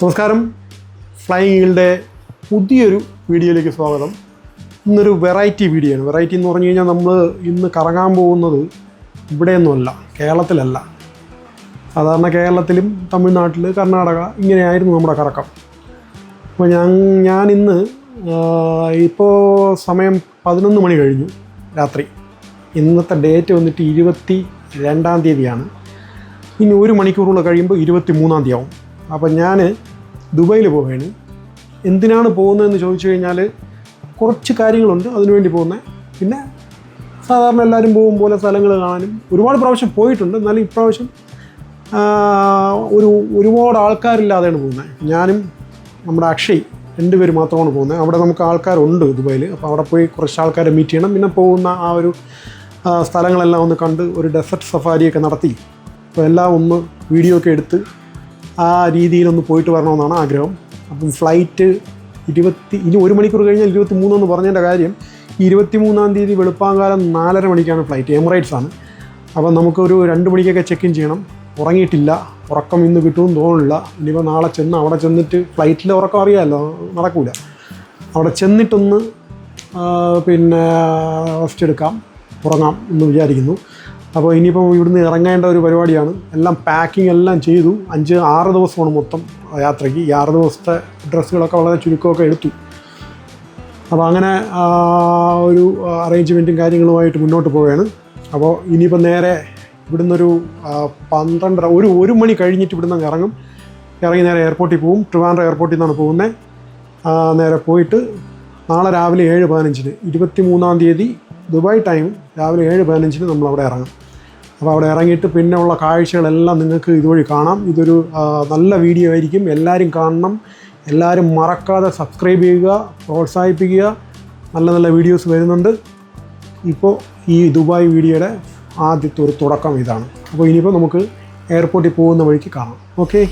നമസ്കാരം. ഫ്ലൈങ് ഈൽഡേ പുതിയൊരു വീഡിയോയിലേക്ക് സ്വാഗതം. ഇന്നൊരു വെറൈറ്റി വീഡിയോ ആണ്. വെറൈറ്റി എന്ന് പറഞ്ഞു കഴിഞ്ഞാൽ നമ്മൾ ഇന്ന് കറങ്ങാൻ പോകുന്നത് ഇവിടെയൊന്നുമല്ല കേരളത്തിലല്ല. സാധാരണ കേരളത്തിലും തമിഴ്നാട്ടിൽ കർണാടക ഇങ്ങനെയായിരുന്നു നമ്മുടെ കറക്കം. അപ്പോൾ ഞാൻ ഇന്ന് ഇപ്പോൾ സമയം പതിനൊന്ന് മണി കഴിഞ്ഞു രാത്രി. ഇന്നത്തെ ഡേറ്റ് വന്നിട്ട് ഇരുപത്തി രണ്ടാം തീയതിയാണ്. ഇനി ഒരു മണിക്കൂറുള്ള കഴിയുമ്പോൾ ഇരുപത്തി മൂന്നാം തീയതി ആവും. അപ്പം ഞാൻ ദുബായിൽ പോവുകയാണ്. എന്തിനാണ് പോകുന്നതെന്ന് ചോദിച്ചു കഴിഞ്ഞാൽ കുറച്ച് കാര്യങ്ങളുണ്ട് അതിനുവേണ്ടി പോകുന്നത് പിന്നെ സാധാരണ എല്ലാവരും പോകും പോലെ സ്ഥലങ്ങൾ കാണാനും ഒരുപാട് പ്രാവശ്യം പോയിട്ടുണ്ട്. എന്നാലും ഇപ്രാവശ്യം ഒരു ഒരുപാട് ആൾക്കാരില്ലാതെയാണ് പോകുന്നത് ഞാനും നമ്മുടെ അക്ഷയ് രണ്ടുപേര് മാത്രമാണ് പോകുന്നത് അവിടെ നമുക്ക് ആൾക്കാരുണ്ട് ദുബായിൽ അപ്പോൾ അവിടെ പോയി കുറച്ച് ആൾക്കാരെ മീറ്റ് ചെയ്യണം. പിന്നെ പോകുന്ന ആ ഒരു സ്ഥലങ്ങളെല്ലാം ഒന്ന് കണ്ട് ഒരു ഡെസർട്ട് സഫാരിയൊക്കെ നടത്തി. അപ്പോൾ എല്ലാം ഒന്ന് വീഡിയോ ഒക്കെ എടുത്ത് ആ രീതിയിലൊന്ന് പോയിട്ട് വരണമെന്നാണ് ആഗ്രഹം. അപ്പം ഫ്ലൈറ്റ് ഇരുപത്തി ഇനി ഒരു മണിക്കൂർ കഴിഞ്ഞാൽ ഇരുപത്തി മൂന്നെന്ന് പറഞ്ഞതിന്റെ കാര്യം ഇരുപത്തി മൂന്നാം തീയതി വെളുപ്പാങ്കാലം നാലര മണിക്കാണ് ഫ്ലൈറ്റ് എമിറേറ്റ്സ് ആണ്. അപ്പം നമുക്കൊരു രണ്ട് മണിക്കൊക്കെ ചെക്ക് ഇൻ ചെയ്യണം. ഉറങ്ങിയിട്ടില്ല. ഉറക്കം ഇന്ന് കിട്ടുമെന്ന് തോന്നുന്നില്ല. ഇനിയിപ്പോൾ നാളെ ചെന്ന് അവിടെ ചെന്നിട്ട് ഫ്ലൈറ്റിൽ ഉറക്കം അറിയാമല്ലോ. നടക്കൂല. അവിടെ ചെന്നിട്ടൊന്ന് പിന്നെ റെസ്റ്റ് എടുക്കാം. ഉറങ്ങാം എന്ന് വിചാരിക്കുന്നു. അപ്പോൾ ഇനിയിപ്പോൾ ഇവിടുന്ന് ഇറങ്ങേണ്ട ഒരു പരിപാടിയാണ്. എല്ലാം പാക്കിംഗ് എല്ലാം ചെയ്തു. അഞ്ച് ആറ് ദിവസമാണ് മൊത്തം യാത്രയ്ക്ക്. ഈ ആറ് ദിവസത്തെ ഡ്രസ്സുകളൊക്കെ വളരെ ചുരുക്കമൊക്കെ എടുത്തു. അപ്പോൾ അങ്ങനെ ഒരു അറേഞ്ച്മെന്റും കാര്യങ്ങളുമായിട്ട് മുന്നോട്ട് പോവുകയാണ്. അപ്പോൾ ഇനിയിപ്പോൾ നേരെ ഇവിടുന്ന് ഒരു ആ, പന്ത്രണ്ടര ഒരു ഒരു മണി കഴിഞ്ഞിട്ട് ഇവിടുന്ന് ഇറങ്ങും. ഇറങ്ങി നേരെ എയർപോർട്ടിൽ പോകും ട്രിവാൻഡ്രം എയർപോർട്ടിൽ നിന്നാണ് പോകുന്നത്. നേരെ പോയിട്ട് നാളെ രാവിലെ ഏഴ് പതിനഞ്ചിന് ഇരുപത്തി മൂന്നാം തീയതി ദുബായ് ടൈം രാവിലെ ഏഴ് പതിനഞ്ചിന് നമ്മൾ അവിടെ ഇറങ്ങും. അപ്പോൾ അവിടെ ഇറങ്ങിയിട്ട് പിന്നെ ഉള്ള കാഴ്ചകളെല്ലാം നിങ്ങൾക്ക് ഇതുവഴി കാണാം. ഇതൊരു നല്ല വീഡിയോ ആയിരിക്കും. എല്ലാവരും കാണണം. എല്ലാവരും മറക്കാതെ സബ്സ്ക്രൈബ് ചെയ്യുക പ്രോത്സാഹിപ്പിക്കുക. നല്ല നല്ല വീഡിയോസ് വരുന്നുണ്ട്. ഇപ്പോൾ ഈ ദുബായ് വീഡിയോയുടെ ആദ്യത്തെ ഒരു തുടക്കം ഇതാണ്. അപ്പോൾ ഇനിയിപ്പോൾ നമുക്ക് എയർപോർട്ടിൽ പോകുന്ന വഴിക്ക് കാണാം. ഓക്കെ?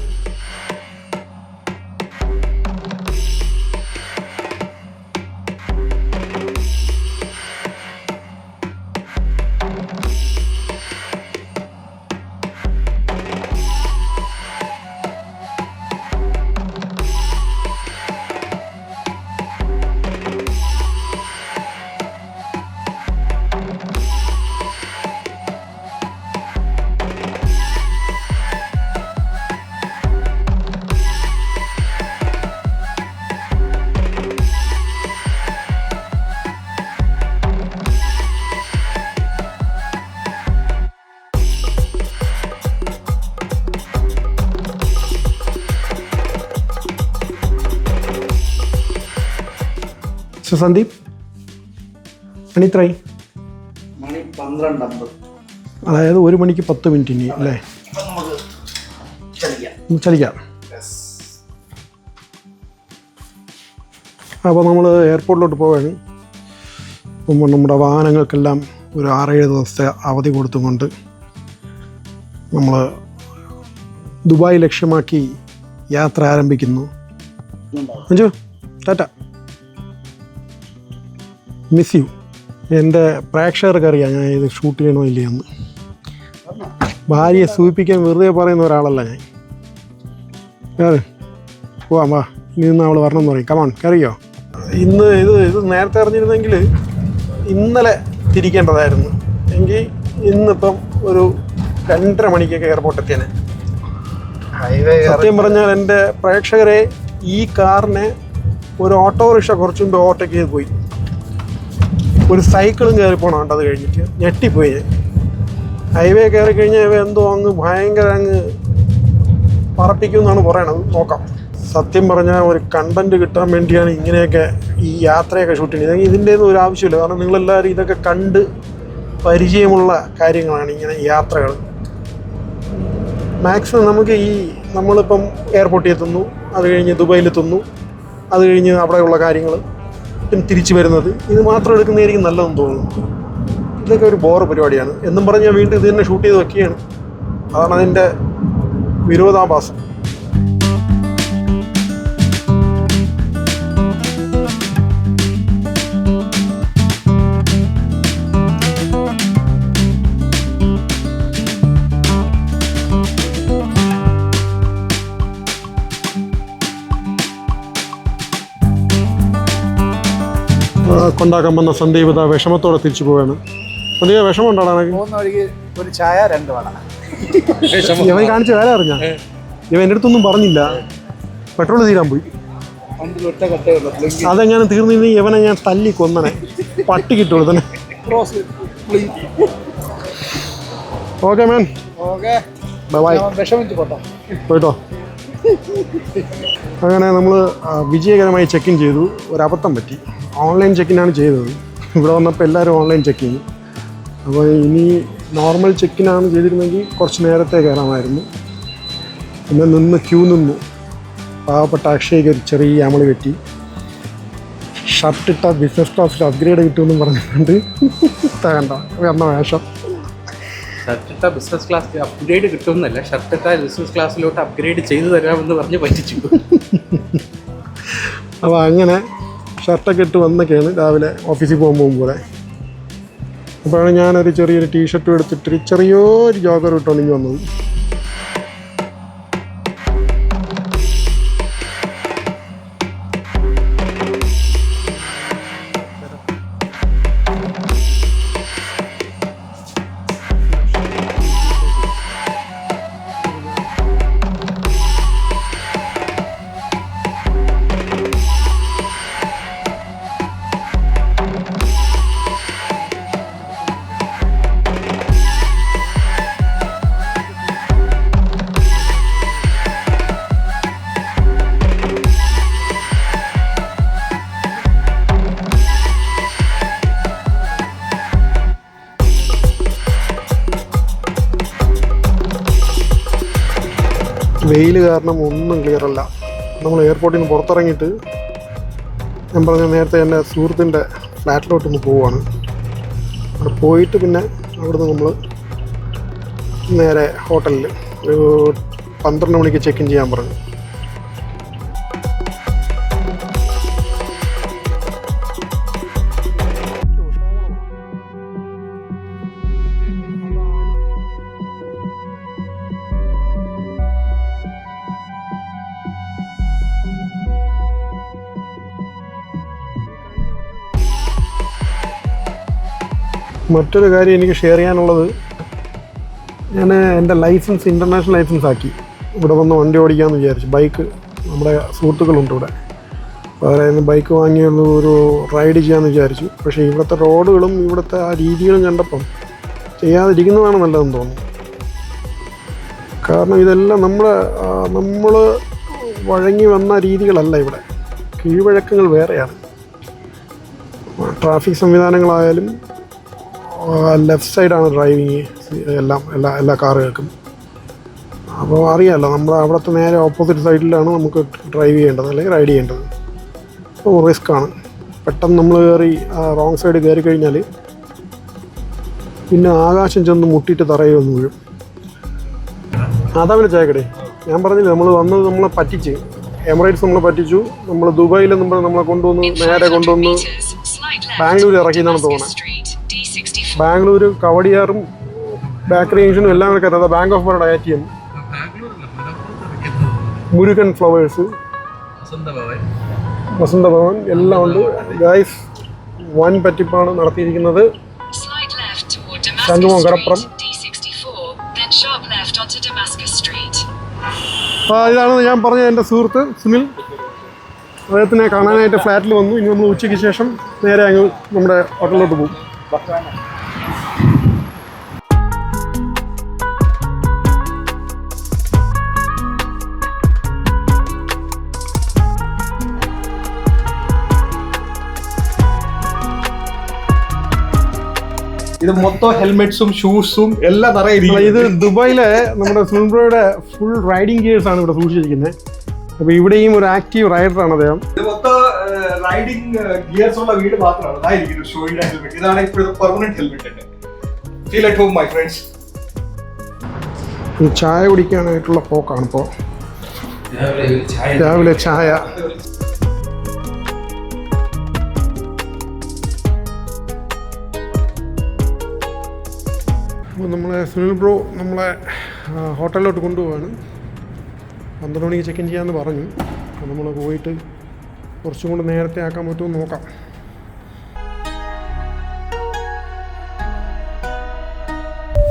സോ സന്ദീപ്? മണിത്രൈ മണി പന്ത്രണ്ട് അതായത് ഒരു മണിക്ക് പത്ത് മിനിറ്റ് ഇനി അല്ലേ? ചലിക്കാം. അപ്പോൾ നമ്മൾ എയർപോർട്ടിലോട്ട് പോവാണ്. നമ്മുടെ വാഹനങ്ങൾക്കെല്ലാം ഒരു ആറേഴ് ദിവസത്തെ അവധി കൊടുത്തുകൊണ്ട് നമ്മൾ ദുബായ് ലക്ഷ്യമാക്കി യാത്ര ആരംഭിക്കുന്നു. മഞ്ജു ടാറ്റ. മിസ് യു എന്റെ പ്രേക്ഷകർക്ക് അറിയാം ഞാൻ ഇത് ഷൂട്ട് ചെയ്യണോ ഇല്ലയെന്ന് ഭാര്യയെ സൂചിപ്പിക്കാൻ വെറുതെ പറയുന്ന ഒരാളല്ല ഞാൻ. കയറി പോവാം വാ. ഇനി നിന്ന് അവൾ വരണം എന്ന് പറയും. കമാൺ കയറിയോ ഇന്ന് ഇത് ഇത് നേരത്തെ അറിഞ്ഞിരുന്നെങ്കിൽ ഇന്നലെ തിരിക്കേണ്ടതായിരുന്നു. എങ്കിൽ ഇന്നിപ്പം ഒരു രണ്ടര മണിക്കൊക്കെ എയർപോർട്ട് എത്തിയനെ സത്യം പറഞ്ഞാൽ എന്റെ പ്രേക്ഷകരെ ഈ കാറിനെ ഒരു ഓട്ടോറിക്ഷ കുറച്ച് മുമ്പ് ഓവർടേക്ക് ചെയ്ത് പോയി. ഒരു സൈക്കിളും കയറി പോകണം അത് കഴിഞ്ഞിട്ട്. ഞെട്ടിപ്പോയി. ഹൈവേ കയറി കഴിഞ്ഞാൽ എന്തോ അങ്ങ് ഭയങ്കര അങ്ങ് പറപ്പിക്കും എന്നാണ് പറയണത്. നോക്കാം. സത്യം പറഞ്ഞാൽ ഒരു കണ്ടന്റ് കിട്ടാൻ വേണ്ടിയാണ് ഇങ്ങനെയൊക്കെ ഈ യാത്രയൊക്കെ ഷൂട്ട് ചെയ്യുന്നത്. ഇതിന്റെ ഒന്നും ഒരു ആവശ്യമില്ല. കാരണം നിങ്ങളെല്ലാവരും ഇതൊക്കെ കണ്ട് പരിചയമുള്ള കാര്യങ്ങളാണ് ഇങ്ങനെ യാത്രകൾ. മാക്സിമം നമുക്ക് ഈ നമ്മളിപ്പം എയർപോർട്ടിൽ എത്തുന്നു അത് കഴിഞ്ഞ് ദുബായിലെത്തുന്നു അത് കഴിഞ്ഞ് അവിടെയുള്ള കാര്യങ്ങൾ. തിരിച്ചു വരുന്നത് ഇത് മാത്രം എടുക്കുന്നതായിരിക്കും നല്ലതെന്ന് തോന്നുന്നു. ഇതൊക്കെ ഒരു ബോർ പരിപാടിയാണ്. എന്നും പറഞ്ഞ് ഞാൻ വീണ്ടും ഇത് തന്നെ ഷൂട്ട് ചെയ്ത് വെക്കുകയാണ്. അതാണ് അതിന്റെ വിരോധാഭാസം. കൊണ്ടാക്കാൻ വന്ന സന്ദീപ് ഇതാ വിഷമത്തോടെ തിരിച്ചു പോവാണ്. സന്ദീപ വിഷമം ഉണ്ടാടാ നിനക്ക്? പോകുന്ന വഴിക്ക് ഒരു ചായ രണ്ട് വട. ഇവൻ കാണിച്ച വേല അറിഞ്ഞ? ഇവൻ എന്റെ അടുത്തൊന്നും പറഞ്ഞില്ല. പെട്രോൾ തീരാൻ പോയി. വണ്ടിയിൽ ഒറ്റ കട്ടേ ഉള്ളൂ. ബ്ലിങ്ക് അതെങ്ങനെ തീർന്നിരുന്നു ഇവനെ ഞാൻ തല്ലി കൊന്നനെ. പട്ടി കിട്ടുള്ളൂ തന്നെ. ഓക്കെ മാൻ പോയിട്ടോ. അങ്ങനെ നമ്മൾ വിജയകരമായി ചെക്ക് ഇൻ ചെയ്തു. ഒരബദ്ധം പറ്റി. ഓൺലൈൻ ചെക്കിനാണ് ചെയ്തത്. ഇവിടെ വന്നപ്പോൾ എല്ലാവരും ഓൺലൈൻ ചെക്കിങ് അപ്പോൾ ഇനി നോർമൽ ചെക്കിനാണ് ചെയ്തിരുന്നെങ്കിൽ കുറച്ച് നേരത്തെ കയറാമായിരുന്നു. പിന്നെ നിന്ന് ക്യൂ നിന്നു. പാവപ്പെട്ട അക്ഷയ്ക്ക് ഒരു ചെറിയ അമളി കെട്ടി ഷർട്ട് ഇട്ട ബിസിനസ് ക്ലാസ്സിൽ അപ്ഗ്രേഡ് കിട്ടുമെന്നും പറഞ്ഞിട്ടുണ്ട്. വേണ്ട വന്ന വേഷം. ഷർട്ട് ഇട്ട ബിസിനസ് ക്ലാസ് അപ്ഗ്രേഡ് കിട്ടുമെന്നല്ല. ഷർട്ട് ഇട്ട ബിസിനസ് ക്ലാസ്സിലോട്ട് അപ്ഗ്രേഡ് ചെയ്തു തരാമെന്ന് പറഞ്ഞ് പറ്റിച്ചു. അപ്പോൾ അങ്ങനെ ഷർട്ടൊക്കെ ഇട്ട് വന്നൊക്കെയാണ് രാവിലെ ഓഫീസിൽ പോകാൻ പോകും പോലെ അപ്പോഴാണ് ഞാനൊരു ചെറിയൊരു ടീഷർട്ടും എടുത്തിട്ട് ചെറിയൊരു ജോഗർ ഇട്ടുകൊണ്ട് ഇങ്ങ് വന്നത്. വെയിൽ കാരണം ഒന്നും ക്ലിയർ അല്ല. നമ്മൾ എയർപോർട്ടിൽ നിന്ന് പുറത്തിറങ്ങിയിട്ട് ഞാൻ പറഞ്ഞ നേരത്തെ എന്റെ സുഹൃത്തിന്റെ ഫ്ലാറ്റിലോട്ടൊന്ന് പോവുകയാണ് അവിടെ പോയിട്ട് പിന്നെ അവിടുന്ന് നമ്മൾ നേരെ ഹോട്ടലിൽ ഒരു പന്ത്രണ്ട് മണിക്ക് ചെക്ക് ഇൻ ചെയ്യാൻ പറഞ്ഞു. മറ്റൊരു കാര്യം എനിക്ക് ഷെയർ ചെയ്യാനുള്ളത് ഞാൻ എന്റെ ലൈസൻസ് ഇന്റർനാഷണൽ ലൈസൻസ് ആക്കി. ഇവിടെ വന്ന് വണ്ടി ഓടിക്കാമെന്ന് വിചാരിച്ചു. ബൈക്ക് നമ്മുടെ സുഹൃത്തുക്കളുണ്ട് ഇവിടെ. അപ്പോൾ അവരെ ബൈക്ക് വാങ്ങിയുള്ള ഒരു റൈഡ് ചെയ്യാമെന്ന് വിചാരിച്ചു. പക്ഷേ ഇവിടുത്തെ റോഡുകളും ഇവിടുത്തെ ആ രീതികളും കണ്ടപ്പം ചെയ്യാതിരിക്കുന്നതാണ് നല്ലതെന്ന് തോന്നുന്നു. കാരണം ഇതെല്ലാം നമ്മൾ നമ്മൾ വഴങ്ങി വന്ന രീതികളല്ല ഇവിടെ. കീഴ്വഴക്കങ്ങൾ വേറെയാണ്. ട്രാഫിക് സംവിധാനങ്ങളായാലും ലെഫ്റ്റ് സൈഡാണ് ഡ്രൈവിങ് എല്ലാം എല്ലാ എല്ലാ കാറുകൾക്കും അപ്പോൾ അറിയാമല്ലോ നമ്മൾ അവിടുത്തെ നേരെ ഓപ്പോസിറ്റ് സൈഡിലാണ് നമുക്ക് ഡ്രൈവ് ചെയ്യേണ്ടത് അല്ലെങ്കിൽ റൈഡ് ചെയ്യേണ്ടത്. അപ്പോൾ റിസ്ക്കാണ് പെട്ടെന്ന് നമ്മൾ കയറി റോങ് സൈഡ് കയറി കഴിഞ്ഞാൽ പിന്നെ ആകാശം ചെന്ന് മുട്ടിയിട്ട് തറയിൽ വന്ന് വീഴും. അതാ വിളിച്ചേക്കടേ ഞാൻ പറഞ്ഞില്ല നമ്മൾ വന്നത് നമ്മളെ പറ്റിച്ച്. എമിറേറ്റ്സ് നമ്മളെ പറ്റിച്ചു. നമ്മൾ ദുബായിൽ നമ്മൾ നമ്മളെ കൊണ്ടുവന്ന് നേരെ കൊണ്ടുവന്ന് ബാംഗ്ലൂർ ഇറക്കി എന്നാണ് തോന്നുന്നത് ബാംഗ്ലൂർ കവടിയാറും ബേക്കറി ജംഗ്ഷനും എല്ലാം കൂടെ കയറുന്നത് bank of Baroda A T M Murugan flowers. Vasantha Bhavan എല്ലാം ഉണ്ട്. ഗൈസ് വൻ പറ്റിപ്പാണ് നടത്തിയിരിക്കുന്നത്. ശംഖുമോ left toward Sangamo Damascus Garapram. Street, D64, then sharp left onto Damascus Street. അപ്പോൾ ഇതാണ് ഞാൻ പറഞ്ഞ എന്റെ സുഹൃത്ത് സുനിൽ. അദ്ദേഹത്തിനെ കാണാനായിട്ട് ഫ്ലാറ്റിൽ വന്നു. ഇനി നമ്മൾ ഉച്ചയ്ക്ക് ശേഷം നേരെ അങ്ങ് നമ്മുടെ ഹോട്ടലിലോട്ട് പോകും. ഇത് മൊത്തം ഹെൽമെറ്റ്സും ഷൂസും എല്ലാം നിറയെ ഇത് ദുബായിലെ നമ്മുടെ സുനിൽ ഫുൾ റൈഡിംഗ് ഗിയേഴ്സ് ആണ് ഇവിടെ സൂക്ഷിച്ചിരിക്കുന്നത്. അപ്പൊ ഇവിടെയും ഒരു ആക്റ്റീവ് ആണ് അദ്ദേഹം. ഇത് മൊത്തം റൈഡിങ് ഗിയർസ് ഉള്ള വീട് മാത്രമാണ്. അതായിരിക്കും ഷോയുടെ ഹെൽമെറ്റ് ഇതാണ് ഇപ്പോഴത്തെ permanent helmet feel at home my friends ചായ കുടിക്കാനായിട്ടുള്ള പോക്കാണ് ഇപ്പോൾ രാവിലെ ചായ. നമ്മളെ സുനിൽ ബ്രോ നമ്മളെ ഹോട്ടലിലോട്ട് കൊണ്ടുപോവാണ്. പന്ത്രണ്ട് മണിക്ക് ചെക്ക് ഇൻ ചെയ്യാമെന്ന് പറഞ്ഞു. നമ്മൾ പോയിട്ട് കുറച്ചും കൂടെ നേരത്തെ ആക്കാൻ പറ്റുമെന്ന് നോക്കാം.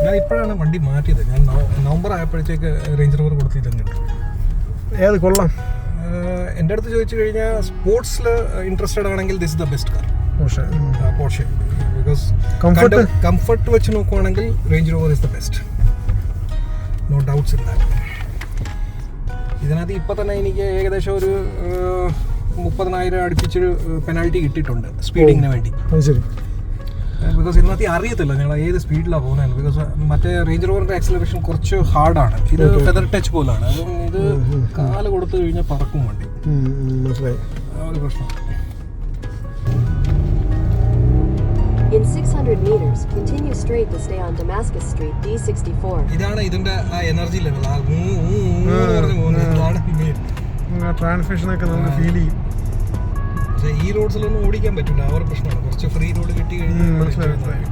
ഞാൻ ഇപ്പോഴാണ് വണ്ടി മാറ്റിയത്. ഞാൻ നവംബർ ആയപ്പോഴത്തേക്ക് റേഞ്ച് റോവർ കൊടുത്തിട്ടുണ്ട് ഏത് കൊള്ളാം. എന്റെ അടുത്ത് ചോദിച്ചു കഴിഞ്ഞാൽ സ്പോർട്സിൽ ഇൻട്രസ്റ്റഡ് ആണെങ്കിൽ this is the best car Porsche. Porsche. Because Comfort? Comfort വെച്ച് നോക്കുവാണെങ്കിൽ Range Rover is the best no doubts in that ഇതിനകത്ത് ഇപ്പം തന്നെ എനിക്ക് ഏകദേശം ഒരു മുപ്പതിനായിരം അടുപ്പിച്ചൊരു പെനാൽറ്റി കിട്ടിയിട്ടുണ്ട് സ്പീഡിങ്ങിന് വേണ്ടി. ബിക്കോസ് ഇതിനകത്ത് അറിയത്തില്ല ഞങ്ങൾ ഏത് സ്പീഡിലാണ് പോകുന്നത് ബിക്കോസ് മറ്റേ റേഞ്ച് റോവറിന്റെ ആക്സിലറേഷൻ കുറച്ച് ഹാർഡാണ് ഇത് ഫെദർ ടച്ച് പോലാണ്. ഇത് കാൽ കൊടുത്തു കഴിഞ്ഞാൽ പറക്കും വണ്ടി. ഒരു പ്രശ്നം In 600 meters, continue straight to stay on Damascus Street, D64. ഇതാണ് ഇതിന്റെ ആ എനർജി ലെവൽ ആ ഊ, ഊ, ഊ എന്ന് പറഞ്ഞ് പോകുന്നത് ഇതാണ് main. ട്രാൻസ്മിഷനൊക്കെ നമുക്ക് ഫീൽ ചെയ്യും. പക്ഷേ ഈ റോഡ്സിലൊന്നും ഓടിക്കാൻ പറ്റില്ല. ആ ഒരു പ്രശ്നമാണ്. കുറച്ച് ഫ്രീ റോഡ് കിട്ടി ഉം, മനസ്സിലായി, കഴിഞ്ഞാൽ മനസ്സിലായി.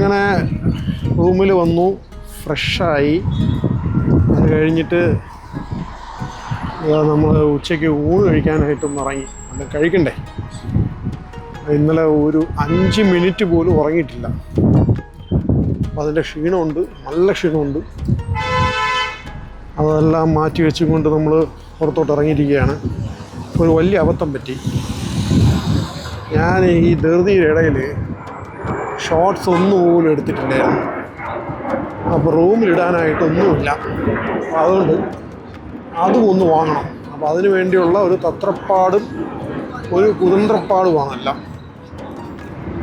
നമ്മളങ്ങനെ റൂമിൽ വന്നു ഫ്രഷായി. അത് കഴിഞ്ഞിട്ട് നമ്മൾ ഉച്ചയ്ക്ക് ഊണ് കഴിക്കാനായിട്ടൊന്ന് ഇറങ്ങി. അത് കഴിക്കണ്ടേ? ഇന്നലെ ഒരു അഞ്ച് മിനിറ്റ് പോലും ഉറങ്ങിയിട്ടില്ല. അപ്പോൾ അതിന്റെ ക്ഷീണമുണ്ട് നല്ല ക്ഷീണമുണ്ട്. അതെല്ലാം മാറ്റി വെച്ചുകൊണ്ട് നമ്മൾ പുറത്തോട്ട് ഇറങ്ങിയിരിക്കുകയാണ്. ഒരു വലിയ അബദ്ധം പറ്റി. ഞാൻ ഈ ധൃതിയുടെ ഇടയിൽ ഷോർട്സ് ഒന്നും പോലും എടുത്തിട്ടുണ്ടായിരുന്നു അപ്പോൾ റൂമിലിടാനായിട്ടൊന്നുമില്ല അതുകൊണ്ട് അതും ഒന്ന് വാങ്ങണം. അപ്പോൾ അതിനു വേണ്ടിയുള്ള ഒരു തത്രപ്പാടും ഒരു കുതന്ത്രപ്പാടുമാണ് എല്ലാം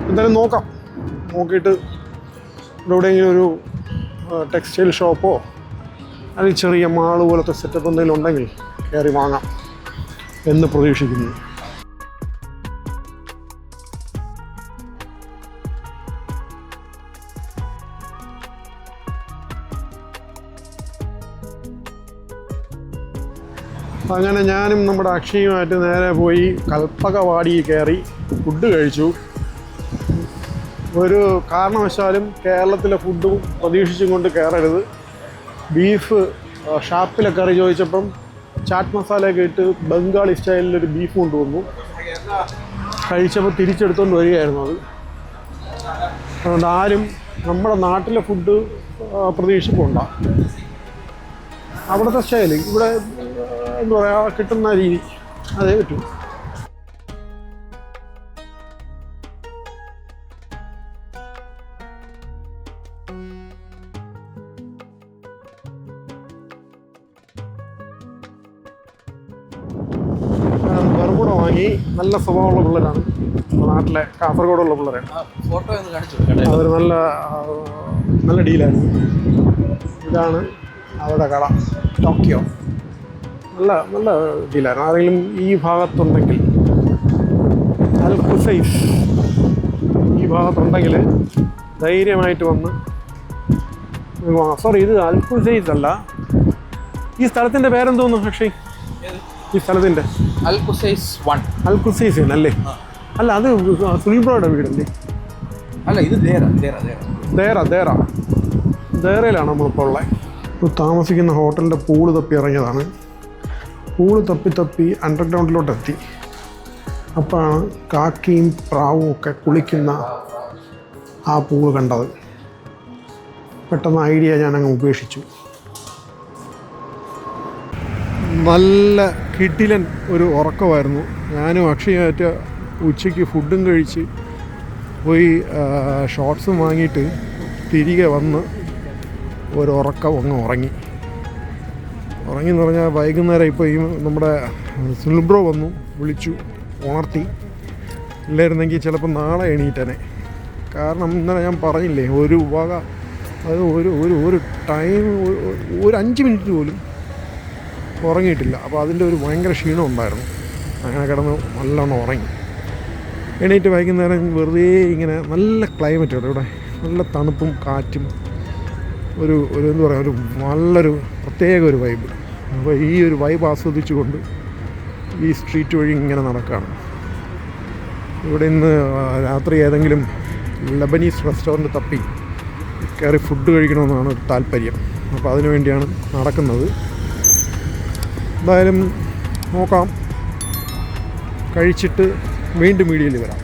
എന്തായാലും നോക്കാം. നോക്കിയിട്ട് എവിടെയെങ്കിലും ഒരു ടെക്സ്റ്റൈൽ ഷോപ്പോ അല്ലെങ്കിൽ ചെറിയ മാൾ പോലത്തെ സെറ്റപ്പ് എന്തെങ്കിലും ഉണ്ടെങ്കിൽ കയറി വാങ്ങാം എന്ന് പ്രതീക്ഷിക്കുന്നു. അങ്ങനെ ഞാനും നമ്മുടെ അക്ഷയുമായിട്ട് നേരെ പോയി കൽപ്പകവാടി കയറി ഫുഡ് കഴിച്ചു. ഒരു കാരണവശാലും കേരളത്തിലെ ഫുഡും പ്രതീക്ഷിച്ചും കൊണ്ട് കയറരുത്. ബീഫ് ഷാപ്പിലെ കറി ചോദിച്ചപ്പം ചാറ്റ് മസാലയൊക്കെ ഇട്ട് ബംഗാളി സ്റ്റൈലിലൊരു ബീഫ് കൊണ്ടുവന്നു. കഴിച്ചപ്പോൾ തിരിച്ചെടുത്തുകൊണ്ട് വരികയായിരുന്നു അത്. അതുകൊണ്ട് ആരും നമ്മുടെ നാട്ടിലെ ഫുഡ് പ്രതീക്ഷിച്ച് പോണ്ട അവിടുത്തെ സ്റ്റൈൽ ഇവിടെ എന്താ പറയുക കിട്ടുന്ന രീതി. അതേ പറ്റൂ. ബർമുട വാങ്ങി നല്ല സ്വഭാവമുള്ള പിള്ളേരാണ്. നാട്ടിലെ കാസർഗോഡുള്ള പിള്ളേരാണ്. ഫോട്ടോ ഒന്ന് കാണിച്ചു അതൊരു നല്ല നല്ല ഡീലാണ് ഇതാണ് അവരുടെ കട ടോക്കിയോ. നല്ല നല്ല ഇതിലാണ് ആരെങ്കിലും ഈ ഭാഗത്തുണ്ടെങ്കിൽ അൽ ഈ ഭാഗത്തുണ്ടെങ്കിൽ ധൈര്യമായിട്ട് വന്ന് സോറി ഇത് അൽ അല്ല. ഈ സ്ഥലത്തിന്റെ പേരെന്തോന്നു അക്ഷയ്? ഈ സ്ഥലത്തിന്റെ അൽ കുസൈസ് വൺ. അൽ കുസൈസ് അല്ലേ? അല്ല അത് സുനിൽ ബ്രോയുടെ വീടല്ലേ? അല്ല ഇത് ദേര ദേറ ദേറ. ദേറയിലാണ് നമ്മളിപ്പോൾ ഉള്ളത് ഇപ്പോൾ താമസിക്കുന്ന ഹോട്ടലിന്റെ പൂൾ തപ്പി ഇറങ്ങിയതാണ്. പൂൾ തപ്പി തപ്പി അണ്ടർഗ്രൗണ്ടിലോട്ട് എത്തി അപ്പോഴാണ് കാക്കിയും പ്രാവും ഒക്കെ കുളിക്കുന്ന ആ പൂൾ കണ്ടത്. പെട്ടെന്ന് ഐഡിയ ഞാൻ അങ്ങ് ഉപേക്ഷിച്ചു. നല്ല കിടിലൻ ഒരു ഉറക്കമായിരുന്നു. ഞാനും അക്ഷയമായിട്ട് ഉച്ചയ്ക്ക് ഫുഡും കഴിച്ച് പോയി ഷോർട്സും വാങ്ങിയിട്ട് തിരികെ വന്ന് ഒരു ഉറക്കം അങ്ങ് ഉറങ്ങി. ഉറങ്ങി എന്ന് പറഞ്ഞാൽ വൈകുന്നേരം ഇപ്പോൾ ഈ നമ്മുടെ സിൽബ്രോ വന്നു വിളിച്ചു ഉണർത്തി. ഇല്ലായിരുന്നെങ്കിൽ ചിലപ്പോൾ നാളെ എണീറ്റനെ. കാരണം ഇന്നലെ ഞാൻ പറഞ്ഞില്ലേ ഒരു വക അത് ഒരു ഒരു ഒരു ടൈം ഒരു അഞ്ച് മിനിറ്റ് പോലും ഉറങ്ങിയിട്ടില്ല. അപ്പോൾ അതിന്റെ ഒരു ഭയങ്കര ക്ഷീണം ഉണ്ടായിരുന്നു. അങ്ങനെ കിടന്ന് നല്ലോണം ഉറങ്ങി. എണീറ്റ് വൈകുന്നേരം വെറുതെ ഇങ്ങനെ നല്ല ക്ലൈമറ്റ് ഇവിടെ ഇവിടെ. നല്ല തണുപ്പും കാറ്റും ഒരു ഒരു എന്താ പറയുക ഒരു നല്ലൊരു പ്രത്യേക ഒരു വൈബ് അപ്പോൾ ഈ ഒരു വൈബ് ആസ്വദിച്ചുകൊണ്ട് ഈ സ്ട്രീറ്റ് വഴി ഇങ്ങനെ നടക്കുകയാണ് ഇവിടെ ഇന്ന് രാത്രി ഏതെങ്കിലും ലബനീസ് റെസ്റ്റോറന്റ് തപ്പി കയറി ഫുഡ് കഴിക്കണമെന്നാണ് താല്പര്യം. അപ്പോൾ അതിനു വേണ്ടിയാണ് നടക്കുന്നത്. എന്തായാലും നോക്കാം. കഴിച്ചിട്ട് വീണ്ടും വീഡിയോയിൽ വരാം.